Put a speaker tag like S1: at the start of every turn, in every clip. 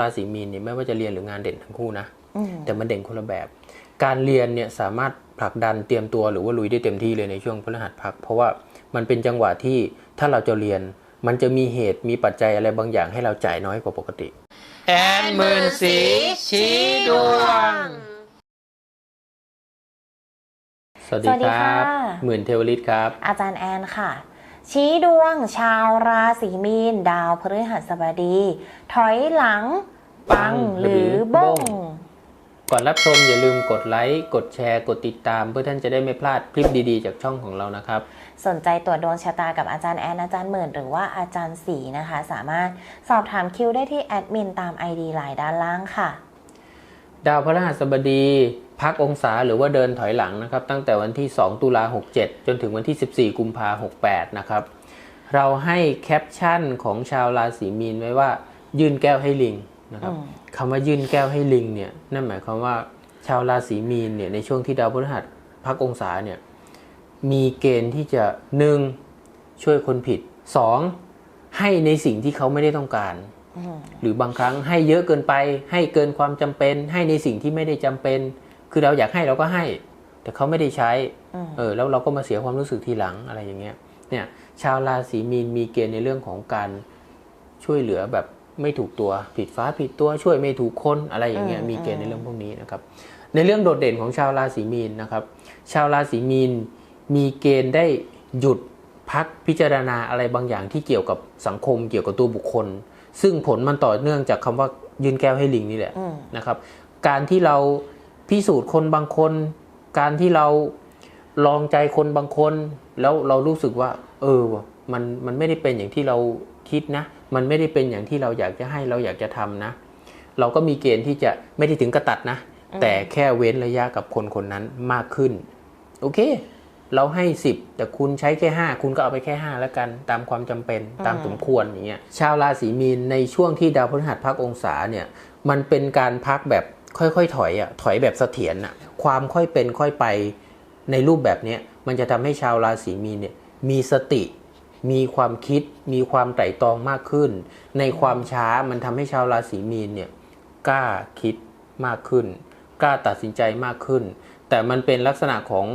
S1: ราศีมีนเนี่ยไม่ว่าจะเรียนหรืองานเด่นทั้งคู่นะ
S2: อืม
S1: แต่มันเด่นคนละแบบ การเรียนเนี่ยสามารถผลักดันเตรียมตัวหรือว่าลุยได้เต็มที่เลยในช่วงพฤหัสพัก เพราะว่ามันเป็นจังหวะที่ถ้าเราจะเรียน มันจะมีเหตุมีปัจจัยอะไรบางอย่างให้เราจ่ายน้อยกว่าปกติแอนหมื่นสีชี้ดวง สวัสดี
S2: สวัสดี
S1: ครั
S2: ค่ะ
S1: บหมื่นเทวฤทธิ์ครับ
S2: อาจารย์แอนค่ะ ชี้ดวงชาวราศีมีน ดาวพฤหัสบดี ถอยหลัง ปังหรือบ้ง
S1: ก่อนรับชมอย่าลืมกดไลค์กดแชร์กดติดตาม เพื่อท่านจะได้ไม่พลาดคลิปดีๆ จากช่องของเรานะครับ
S2: สนใจตรวจดวงชะตากับอาจารย์แอนอาจารย์หมื่นหรือว่าอาจารย์สีนะคะ สามารถสอบถามคิวได้ที่แอดมินตาม ID ไลน์ด้านล่างค่ะ
S1: ดาวพฤหัสบดี พักองศาหรือว่าเดินถอยหลังนะครับ ตั้งแต่วันที่ 2 ตุลา67 จนถึงวันที่ 14 กุมภา68 นะครับ เราให้แคปชั่นของชาวราศีมีนไว้ว่า ยื่นแก้วให้ลิงนะครับ
S2: อืม
S1: คำว่ายื่นแก้วให้ลิงเนี่ยนั่นหมายความว่าชาวราศีมีนเนี่ยในช่วงที่ดาวพฤหัสพักองศาเนี่ยมีเกณฑ์ที่จะหนึ่งช่วยคนผิดสองให้ในสิ่งที่เขาไม่ได้ต้องการ
S2: อืม
S1: หรือบางครั้งให้เยอะเกินไป ให้เกินความจำเป็น ให้ในสิ่งที่ไม่ได้จำเป็น คือเราอยากให้เราก็ให้ แต่เขาไม่ได้ใช้
S2: อืม
S1: เออ แล้วเราก็มาเสียความรู้สึกทีหลังอะไรอย่างเงี้ย เนี่ย ชาวราศีมีนมีเกณฑ์ในเรื่องของการช่วยเหลือแบบไม่ถูกตัวผิดฟ้าผิดตัวช่วยไม่ถูกคนอะไรอย่างเงี้ย
S2: อืม
S1: มีเกณฑ์ในเรื่องพวกนี้นะครับ ในเรื่องโดดเด่นของชาวราศีมีนนะครับ ชาวราศีมีนมีเกณฑ์ได้หยุดพักพิจารณาอะไรบางอย่างที่เกี่ยวกับสังคมเกี่ยวกับตัวบุคคล ซึ่งผลมันต่อเนื่องจากคำว่ายื่นแก้วให้ลิงนี่แหละ
S2: อืม
S1: นะครับ การที่เรา พิสูจน์คนบางคน การที่เราลองใจคนบางคน แล้วเรารู้สึกว่า เออว่ะมันมันไม่ได้เป็นอย่างที่เราคิดนะ มันไม่ได้เป็นอย่างที่เราอยากจะให้เราอยากจะทำนะ เราก็มีเกณฑ์ที่จะไม่ได้ถึงกระตัดนะ
S2: อืม
S1: แต่แค่เว้นระยะกับคนคนนั้นมากขึ้น โอเค เราให้ 10 แต่คุณใช้แค่ 5 คุณก็เอาไปแค่ 5 แล้วกัน ตามความจำเป็นตามสมควรอย่างเงี้ยชาวราศีมีนในช่วงที่ดาวพฤหัสพักองศาเนี่ย มันเป็นการพักแบบ ค่อยๆถอยอะถอยแบบเสถียรอะความค่อยเป็นค่อยไปในรูปแบบเนี้ยมันจะทำให้ชาวราศีมีนเนี่ยมีสติ มีความคิด มีความไตร่ตรองมากขึ้น ในความช้ามันทำให้ชาวราศีมีนเนี่ยกล้าคิดมากขึ้น กล้าตัดสินใจมากขึ้น แต่มันเป็นลักษณะของ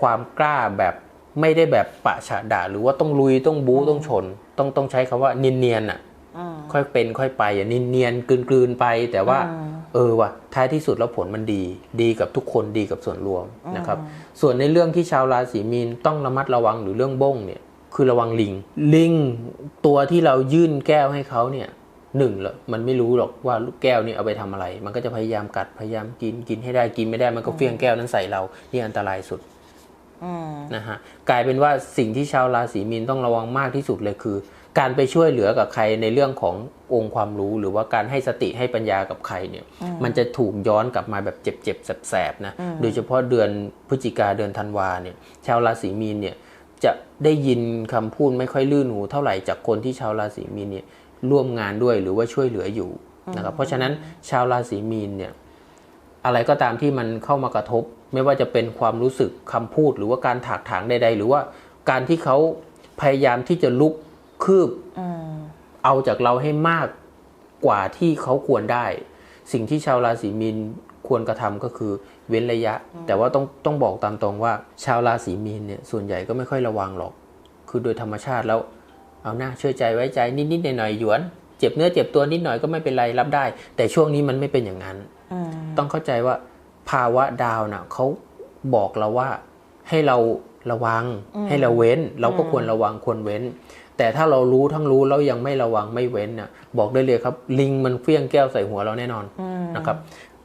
S1: ความกล้าแบบไม่ได้แบบปะฉะดะหรือว่าต้องลุยต้องบู๊ต้องชน ต้องต้องใช้คำว่าเนียนๆอะ
S2: อืม
S1: ค่อยเป็นค่อยไปอย่านินเนียนๆกลืนๆไป แต่ว่า
S2: อืม
S1: เออว่ะท้ายที่สุดแล้วผลมันดี ดีกับทุกคนดีกับส่วนรวมนะครับ
S2: อืม
S1: ส่วนในเรื่องที่ชาวราศีมีนต้องระมัดระวังหรือเรื่องบ้งเนี่ยคือระวังลิง ลิงตัวที่เรายื่นแก้วให้เขาเนี่ยหนึ่งเลยมันไม่รู้หรอกว่าลูกแก้วนี่เอาไปทำอะไร มันก็จะพยายามกัดพยายามกินกินให้ได้กินไม่ได้มันก็เฟี้ยงแก้วนั้นใส่เรานี่อันตรายสุด
S2: อืม
S1: นะฮะกลายเป็นว่าสิ่งที่ชาวราศีมีนต้องระวังมากที่สุดเลยคือ การไปช่วยเหลือกับใครในเรื่องขององค์ความรู้หรือว่าการให้สติให้ปัญญากับใครเนี่ย
S2: อืม
S1: มันจะถูกย้อนกลับมาแบบเจ็บๆแสบๆนะ
S2: อืม
S1: โดยเฉพาะเดือนพฤศจิกาเดือนธันวาเนี่ยชาวราศีมีนเนี่ยจะได้ยินคำพูดไม่ค่อยลื่นหูเท่าไหร่จากคนที่ชาวราศีมีนเนี่ยร่วมงานด้วยหรือว่าช่วยเหลืออยู่นะครับเพราะฉะนั้นชาวราศีมีนเนี่ยอะไรก็ตามที่มันเข้ามากระทบ ไม่ว่าจะเป็นความรู้สึกคำพูดหรือว่าการถากถางใดๆ หรือว่าการที่เขาพยายามที่จะลุก คืบ
S2: อืม
S1: เอาจากเราให้มากกว่าที่เขาควรได้ สิ่งที่ชาวราศีมีนควรกระทำก็คือเว้นระยะ แต่ว่าต้องต้องบอกตามตรงว่า ชาวราศีมีนเนี่ยส่วนใหญ่ก็ไม่ค่อยระวังหรอก คือโดยธรรมชาติแล้ว เอาหน้าเชื่อใจไว้ใจนิดๆหน่อยๆหยวน เจ็บเนื้อเจ็บตัวนิดหน่อยก็ไม่เป็นไรรับได้ แต่ช่วงนี้มันไม่เป็นอย่างนั้น
S2: อืม
S1: ต้องเข้าใจว่าภาวะดาวน่ะเขาบอกเราว่าให้เราระวัง
S2: อืม
S1: ให้เราเว้น เราก็
S2: อืม
S1: ควรระวังควรเว้น แต่ถ้าเรารู้ทั้งรู้แล้วยังไม่ระวังไม่เว้นน่ะบอกได้เลยครับ ลิงมันเฟี้ยงแก้วใส่หัวเราแน่นอน
S2: อืม
S1: นะครับ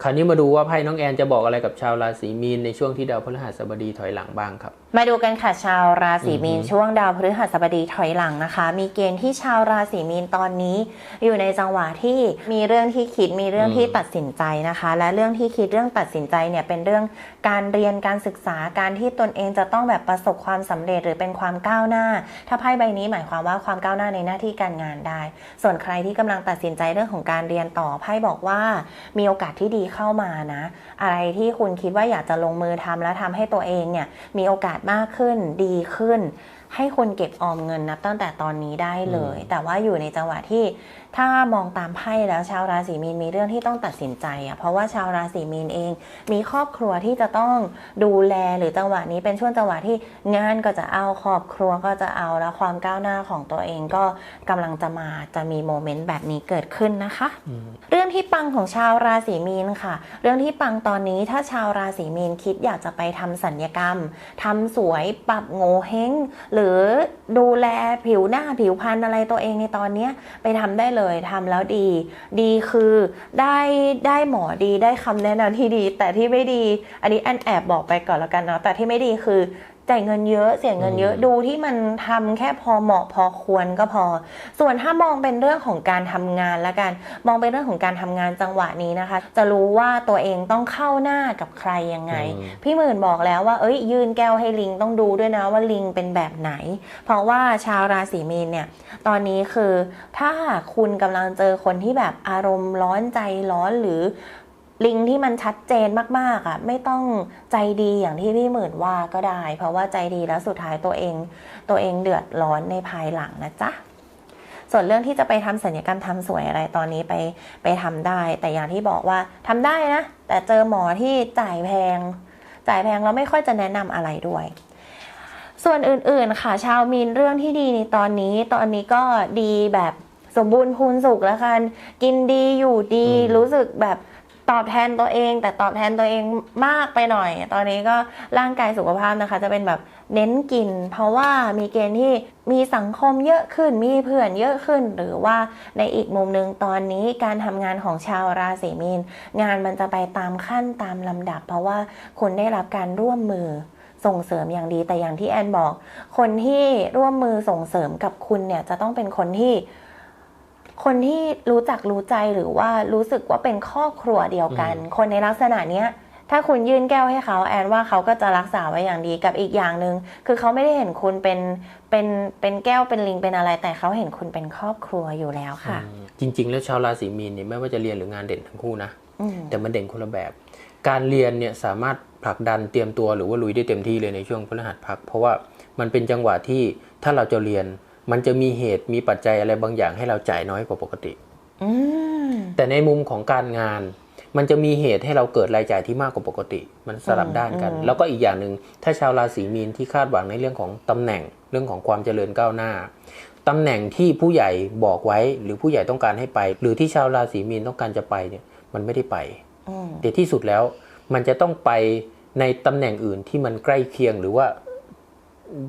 S1: คราวนี้มาดูว่าไพ่น้องแอนจะบอกอะไรกับชาวราศีมีนในช่วงที่ดาวพฤหัสบดีถอยหลังบ้างครับ
S2: มาดูกันค่ะชาวราศีมีน
S1: อือฮึ
S2: ช่วงดาวพฤหัสบดีถอยหลังนะคะ มีเกณฑ์ที่ชาวราศีมีนตอนนี้ อยู่ในจังหวะที่มีเรื่องที่คิดมีเรื่องที่ตัดสินใจนะคะ และเรื่องที่คิดเรื่องตัดสินใจเนี่ยเป็นเรื่องการเรียนการศึกษาการที่ตนเองจะต้องแบบประสบความสำเร็จหรือเป็นความก้าวหน้า ถ้าไพ่ใบนี้หมายความว่าความก้าวหน้าในหน้าที่การงานได้ ส่วนใครที่กำลังตัดสินใจเรื่องของการเรียนต่อไพ่บอกว่ามีโอกาสที่ดีเข้ามานะ อะไรที่คุณคิดว่าอยากจะลงมือทำแล้วทำให้ตัวเองเนี่ยมีโอกาสมากขึ้นดีขึ้น ให้คุณเก็บออมเงินนับตั้งแต่ตอนนี้ได้เลย แต่ว่าอยู่ในจังหวะที่ถ้ามองตามไพ่แล้วชาวราศีมีนมีเรื่องที่ต้องตัดสินใจอะเพราะว่าชาวราศีมีนเอง มีครอบครัวที่จะต้องดูแลหรือจังหวะนี้เป็นช่วงจังหวะที่งานก็จะเอาครอบครัวก็จะเอาแล้วความก้าวหน้าของตัวเองก็กำลังจะมาจะมีโมเมนต์แบบนี้เกิดขึ้นนะคะ เรื่องที่ปังของชาวราศีมีนค่ะ เรื่องที่ปังตอนนี้ถ้าชาวราศีมีนคิดอยากจะไปทำสัญญกรรมทำสวยปรับโงเฮงหรืหรือดูแลผิวหน้าผิวพรรณอะไรตัวเองในตอนนี้ไปทำได้เลยทำแล้วดี ดีคือได้ได้หมอดีได้คำแนะนำที่ดี แต่ที่ไม่ดี อันนี้แอนแอบบอกไปก่อนแล้วกันเนาะแต่ที่ไม่ดีคือ จ่ายเงินเยอะเสียเงินเยอะ
S1: อืม
S2: ดูที่มันทำแค่พอเหมาะพอควรก็พอ ส่วนถ้ามองเป็นเรื่องของการทำงานละกันมองเป็นเรื่องของการทำงานจังหวะนี้นะคะ จะรู้ว่าตัวเองต้องเข้าหน้ากับใครยังไง
S1: อืม
S2: พี่หมื่นบอกแล้วว่าเอ้ยยื่นแก้วให้ลิงต้องดูด้วยนะว่าลิงเป็นแบบไหน เพราะว่าชาวราศีมีนเนี่ยตอนนี้คือถ้าหากคุณกำลังเจอคนที่แบบอารมณ์ร้อนใจร้อนหรือ ลิงที่มันชัดเจนมากๆอะไม่ต้องใจดีอย่างที่พี่หมื่นว่าก็ได้ เพราะว่าใจดีแล้วสุดท้ายตัวเอง ตัวเองเดือดร้อนในภายหลังนะจ๊ะส่วนเรื่องที่จะไปทำศัลยกรรมทำสวยอะไรตอนนี้ไปไปทำได้ แต่อย่างที่บอกว่าทำได้นะ แต่เจอหมอที่จ่ายแพง จ่ายแพงแล้วไม่ค่อยจะแนะนำอะไรด้วย ส่วนอื่นๆค่ะชาวมีนเรื่องที่ดีในตอนนี้ ตอนนี้ก็ดีแบบสมบูรณ์พูนสุขแล้วกัน กินดีอยู่ดี
S1: อืม
S2: รู้สึกแบบ ตอบแทนตัวเอง แต่ตอบแทนตัวเองมากไปหน่อย ตอนนี้ก็ร่างกายสุขภาพนะคะ จะเป็นแบบเน้นกิน เพราะว่ามีเกณฑ์ที่มีสังคมเยอะขึ้น มีเพื่อนเยอะขึ้น หรือว่าในอีกมุมหนึ่งตอนนี้การทำงานของชาวราศีมีน งานมันจะไปตามขั้นตามลำดับ เพราะว่าคุณได้รับการร่วมมือส่งเสริมอย่างดีแต่อย่างที่แอนบอก คนที่ร่วมมือส่งเสริมกับคุณเนี่ยจะต้องเป็นคนที่ คนที่รู้จักรู้ใจหรือว่ารู้สึกว่าเป็นครอบครัวเดียวกัน คนในลักษณะเนี้ยถ้าคุณยื่นแก้วให้เขาแอนว่าเขาก็จะรักษาไว้อย่างดีกับอีกอย่างหนึ่งคือเขาไม่ได้เห็นคุณเป็นเป็นเป็นแก้วเป็นลิงเป็นอะไร แต่เขาเห็นคุณเป็นครอบครัวอยู่แล้วค่ะ
S1: อืมจริง ๆ แล้วชาวราศีมีนเนี่ยไม่ว่าจะเรียนหรืองานเด่นทั้งคู่นะ
S2: อืม
S1: แต่มันเด่นคนละแบบ การเรียนเนี่ยสามารถผลักดันเตรียมตัวหรือว่าลุยได้เต็มที่เลยในช่วงพฤหัสพัก เพราะว่ามันเป็นจังหวะที่ถ้าเราจะเรียน มันจะมีเหตุมีปัจจัยอะไรบางอย่างให้เราจ่ายน้อยกว่าปกติ
S2: อืม
S1: แต่ในมุมของการงาน มันจะมีเหตุให้เราเกิดรายจ่ายที่มากกว่าปกติ มันสลับด้านกัน
S2: อืม
S1: แล้วก็อีกอย่างหนึ่งถ้าชาวราศีมีนที่คาดหวังในเรื่องของตำแหน่งเรื่องของความเจริญก้าวหน้าตำแหน่งที่ผู้ใหญ่บอกไว้หรือผู้ใหญ่ต้องการให้ไป หรือที่ชาวราศีมีนต้องการจะไปเนี่ยมันไม่ได้ไป
S2: อืม
S1: แต่ที่สุดแล้ว มันจะต้องไปในตำแหน่งอื่นที่มันใกล้เคียงหรือว่า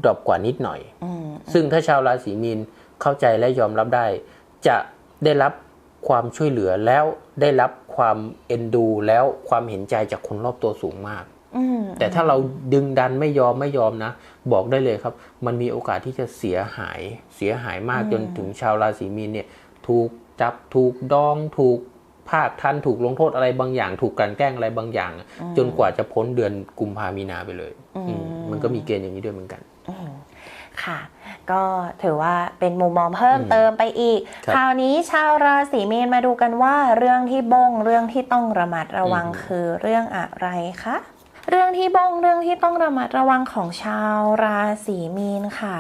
S1: ดรอปกว่านิดหน่อย
S2: อืม
S1: ซึ่งถ้าชาวราศีมีนเข้าใจและยอมรับได้ จะได้รับความช่วยเหลือแล้วได้รับความเอ็นดู แล้วความเห็นใจจากคนรอบตัวสูงมาก
S2: อืม
S1: แต่ถ้าเราดึงดันไม่ยอมไม่ยอมนะ บอกได้เลยครับ มันมีโอกาสที่จะเสียหายเสียหายมากจนถึงชาวราศีมีนเนี่ย ถูกจับถูกดองถูกภาคทันถูกลงโทษอะไรบางอย่าง ถูกกลันแกล้งอะไรบางอย่าง จนกว่าจะพ้นเดือนกุมภามีนาไปเลย
S2: อืม
S1: อืมมันก็มีเกณฑ์อย่างนี้ด้วยเหมือนกัน
S2: อืม ค่ะ ก็ถือว่าเป็นมุมมองเพิ่มเติมไปอีก
S1: ครับ
S2: คราวนี้ชาวราศีเมษมาดูกันว่าเรื่องที่บงเรื่องที่ต้องระมัดระวัง
S1: อืม
S2: คือเรื่องอะไรคะ เรื่องที่บงเรื่องที่ต้องระมัดระวังของชาวราศีมีนค่ะ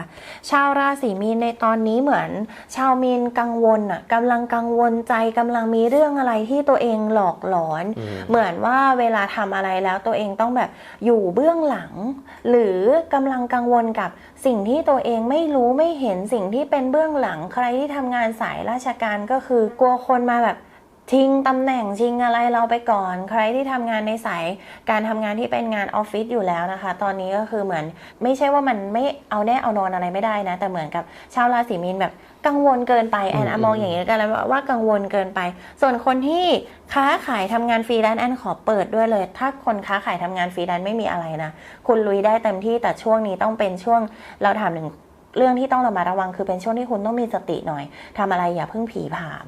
S2: ชาวราศีมีนในตอนนี้เหมือน ชาวมีนกังวลอะกำลังกังวลใจกำลังมีเรื่องอะไรที่ตัวเองหลอกหลอน
S1: อืม
S2: เหมือนว่าเวลาทำอะไรแล้วตัวเองต้องแบบอยู่เบื้องหลัง หรือกำลังกังวลกับสิ่งที่ตัวเองไม่รู้ไม่เห็นสิ่งที่เป็นเบื้องหลัง ใครที่ทำงานสายราชการก็คือกลัวคนมาแบบ ทิ้งตำแหน่งชิงอะไรเราไปก่อน ใครที่ทำงานในสายการทำงานที่เป็นงานออฟฟิศอยู่แล้วนะคะ ตอนนี้ก็คือเหมือนไม่ใช่ว่ามันไม่เอาแน่เอานอนอะไรไม่ได้นะ แต่เหมือนกับชาวราศีมีนแบบกังวลเกินไปแอน
S1: อืม
S2: อะมองอย่างนี้กันแล้วว่ากังวลเกินไป ส่วนคนที่ค้าขายทำงานฟรีแลนซ์แอนขอเปิดด้วยเลย ถ้าคนค้าขายทำงานฟรีแลนซ์ไม่มีอะไรนะ คุณลุยได้เต็มที่แต่ช่วงนี้ต้องเป็นช่วงเราถามถึง เรื่องที่ต้องระมัดระวังคือเป็นช่วงที่คุณต้องมีสติหน่อยทำอะไรอย่าเพิ่งผีผาม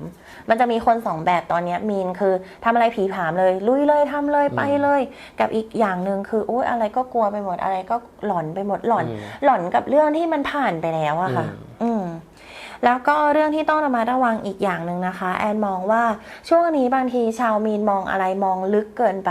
S2: มันจะมีคนสองแบบตอนเนี้ยมีนคือทำอะไรผีผามเลย ลุยเลยทำเลยไปเลย กับอีกอย่างหนึ่งคือโอ๊ยอะไรก็กลัวไปหมดอะไรก็หลอนไปหมดหลอน
S1: อืม
S2: หลอนกับเรื่องที่มันผ่านไปแล้วอะค่ะ
S1: อืม
S2: อืม แล้วก็เรื่องที่ต้องระมัดระวังอีกอย่างหนึ่งนะคะ แอนมองว่าช่วงนี้บางทีชาวมีนมองอะไรมองลึกเกินไป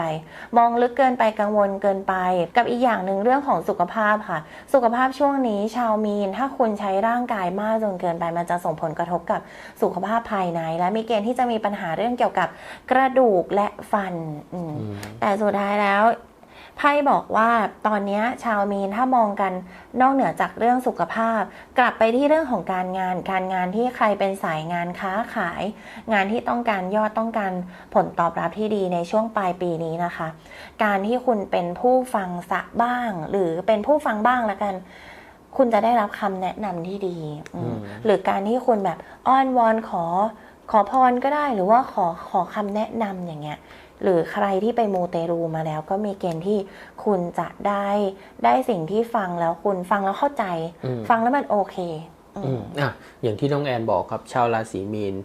S2: มองลึกเกินไปกังวลเกินไป กับอีกอย่างหนึ่งเรื่องของสุขภาพค่ะ สุขภาพช่วงนี้ชาวมีน ถ้าคุณใช้ร่างกายมากจนเกินไป มันจะส่งผลกระทบกับสุขภาพภายใน และมีเกณฑ์ที่จะมีปัญหาเรื่องเกี่ยวกับกระดูกและฟันอืม
S1: อืม
S2: แต่สุดท้ายแล้ว ไพ่บอกว่าตอนเนี้ยชาวมีนถ้ามองกันนอกเหนือจากเรื่องสุขภาพ กลับไปที่เรื่องของการงาน การงานที่ใครเป็นสายงานค้าขาย งานที่ต้องการยอดต้องการผลตอบรับที่ดีในช่วงปลายปีนี้นะคะ การที่คุณเป็นผู้ฟังสะบ้าง หรือเป็นผู้ฟังบ้างละกันคุณจะได้รับคำแนะนำที่ดีอืม
S1: อืม
S2: หรือการที่คุณแบบอ้อนวอนขอขอพรก็ได้หรือว่าขอขอคำแนะนำอย่างเงี้ย หรือใครที่ไปมูเตรูมาแล้วก็มีเกณฑ์ที่คุณจะได้ได้สิ่งที่ฟังแล้วคุณฟังแล้วเข้าใจ
S1: อืม
S2: ฟังแล้วมันโอเคอืม
S1: อืมอะอย่างที่น้องแอนบอกครับชาวราศีมีน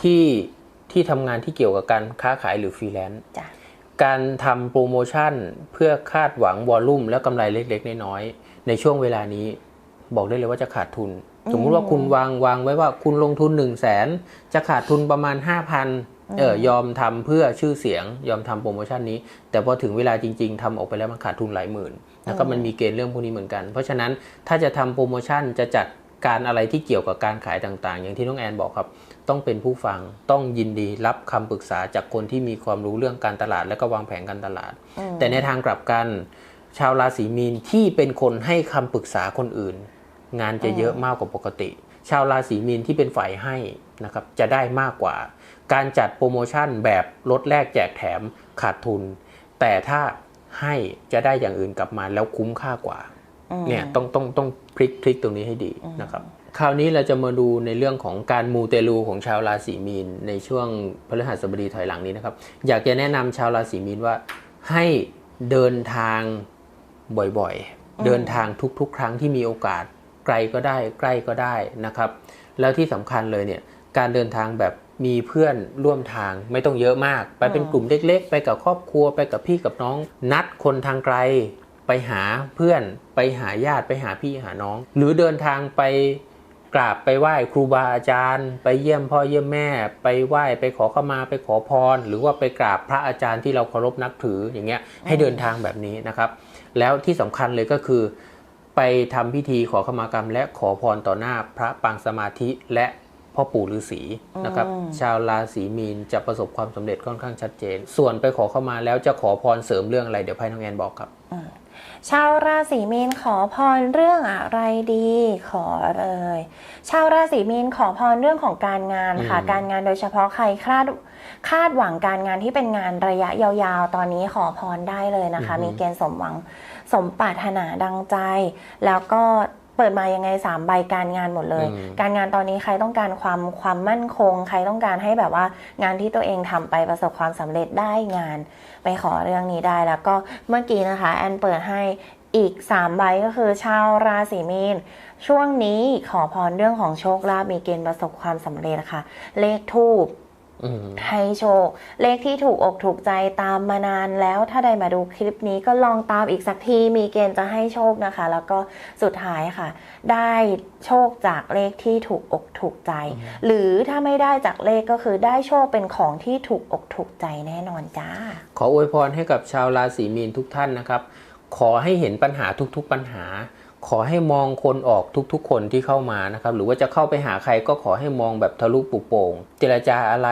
S1: ที่ที่ทำงานที่เกี่ยวกับการค้าขายหรือฟรีแลนซ์
S2: จ้ะ
S1: การทำโปรโมชั่นเพื่อคาดหวังวอลลุ่มและกำไรเล็กๆ น้อยๆ ในช่วงเวลานี้บอกได้เลยว่าจะขาดทุน สมมุติว่าคุณวางวางไว้ว่าคุณลงทุน 1 0 0 0 0แสนจะขาดทุนประมาณ 5,000 เออยอมทำเพื่อชื่อเสียง ยอมทำโปรโมชั่นนี้ แต่พอถึงเวลาจริง ๆทำออกไปแล้วมันขาดทุนหลายหมื่นแล้วก็มันมีเกณฑ์เรื่องพวกนี้เหมือนกัน เพราะฉะนั้นถ้าจะทำโปรโมชั่นจะจัดการอะไรที่เกี่ยวกับการขายต่างๆ อย่างที่น้องแอนบอกครับ ต้องเป็นผู้ฟังต้องยินดีรับคำปรึกษาจากคนที่มีความรู้เรื่องการตลาด และก็วางแผนการตลาด
S2: อืม
S1: แต่ในทางกลับกัน ชาวราศีมีนที่เป็นคนให้คำปรึกษาคนอื่น งานจะเยอะมากกว่าปกติ ชาวราศีมีนที่เป็นฝ่ายให้นะครับจะได้มากกว่า การจัดโปรโมชั่นแบบลดแลกแจกแถมขาดทุน แต่ถ้าให้จะได้อย่างอื่นกลับมาแล้วคุ้มค่ากว่า
S2: อืม
S1: เนี่ยต้องต้องต้องพลิกพลิกตรงนี้ให้ดีนะครับคราวนี้เราจะมาดูในเรื่องของการมูเตลูของชาวราศีมีน ในช่วงพฤหัสบดีถอยหลังนี้นะครับ อยากจะแนะนำชาวราศีมีนว่าให้เดินทางบ่อยๆ เดินทางทุกๆ ครั้งที่มีโอกาสไกลก็ได้ใกล้ก็ได้นะครับ แล้วที่สำคัญเลยเนี่ยการเดินทางแบบ มีเพื่อนร่วมทางไม่ต้องเยอะมาก ไปเป็นกลุ่มเล็ก ๆ ไปกับครอบครัวไปกับพี่กับน้อง นัดคนทางไกล ไปหาเพื่อนไปหาญาติไปหาพี่หาน้อง หรือเดินทางไปกราบไปไหว้ครูบาอาจารย์ ไปเยี่ยมพ่อเยี่ยมแม่ ไปไหว้ไปขอเข้ามาไปขอพร หรือว่าไปกราบพระอาจารย์ที่เราเคารพนับถืออย่างเงี้ยให้เดินทางแบบนี้นะครับ แล้วที่สำคัญเลยก็คือ ไปทำพิธีขอขมากรรม และขอพรต่อหน้าพระปางสมาธิและ พ่อปู่ฤาษีนะครับ
S2: อืม
S1: ชาวราศีมีนจะประสบความสำเร็จค่อนข้างชัดเจน ส่วนไปขอเข้ามาแล้วจะขอพรเสริมเรื่องอะไร เดี๋ยวไพ่น้องแอนบอกครับ
S2: ชาวราศีมีนขอพรเรื่องอะไรดี ขอเลย ชาวราศีมีนขอพรเรื่องของการงานค่ะ
S1: อืม
S2: การงานโดยเฉพาะใครคาดคาดหวังการงานที่เป็นงานระยะยาวๆ ตอนนี้ขอพรได้เลยนะคะ มีเกณฑ์สมหวังสมปรารถนาดังใจ แล้วก็เปิดมายังไงสามใบการงานหมดเลย
S1: อืม
S2: การงานตอนนี้ใครต้องการความความมั่นคง ใครต้องการให้แบบว่างานที่ตัวเองทำไปประสบความสำเร็จได้งาน ไปขอเรื่องนี้ได้แล้วก็เมื่อกี้นะคะ แอนเปิดให้อีก3ใบก็คือชาวราศีมีนช่วงนี้ขอพรเรื่องของโชคลาภมีเกณฑ์ประสบความสำเร็จค่ะ เลขทูบ
S1: อืม
S2: ให้โชค เลขที่ถูกอกถูกใจตามมานานแล้วถ้าใดมาดูคลิปนี้ก็ลองตามอีกสักทีมีเกณฑ์จะให้โชคนะคะ แล้วก็สุดท้ายค่ะ ได้โชคจากเลขที่ถูกอกถูกใจ หรือถ้าไม่ได้จากเลขก็คือได้โชคเป็นของที่ถูกอกถูกใจแน่นอนจ้า
S1: ขออวยพรให้กับชาวราศีมีนทุกท่านนะครับ ขอให้เห็นปัญหาทุกๆปัญหา ขอให้มองคนออกทุกๆ คนที่เข้ามานะครับ หรือว่าจะเข้าไปหาใครก็ขอให้มองแบบทะลุปุโป่ง เจรจาอะไร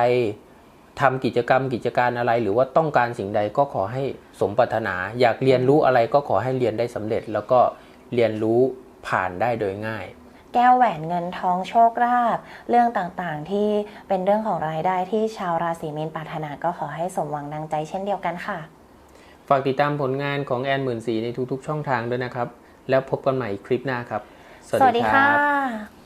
S1: ทำกิจกรรมกิจการอะไร หรือว่าต้องการสิ่งใดก็ขอให้สมปรารถนา อยากเรียนรู้อะไรก็ขอให้เรียนได้สำเร็จ แล้วก็เรียนรู้ผ่านได้โดยง่าย
S2: แก้วแหวนเงินทองโชคลาภเรื่องต่างๆที่เป็นเรื่องของรายได้ที่ชาวราศีมีนปรารถนาก็ขอให้สมหวังดังใจเช่นเดียวกันค่ะ
S1: ฝากติดตามผลงานของแอนหมื่นสีในทุกๆ ช่องทางด้วยนะครับ แล้วพบกันใหม่คลิปหน้าครับ
S2: สวัสดีค่ะ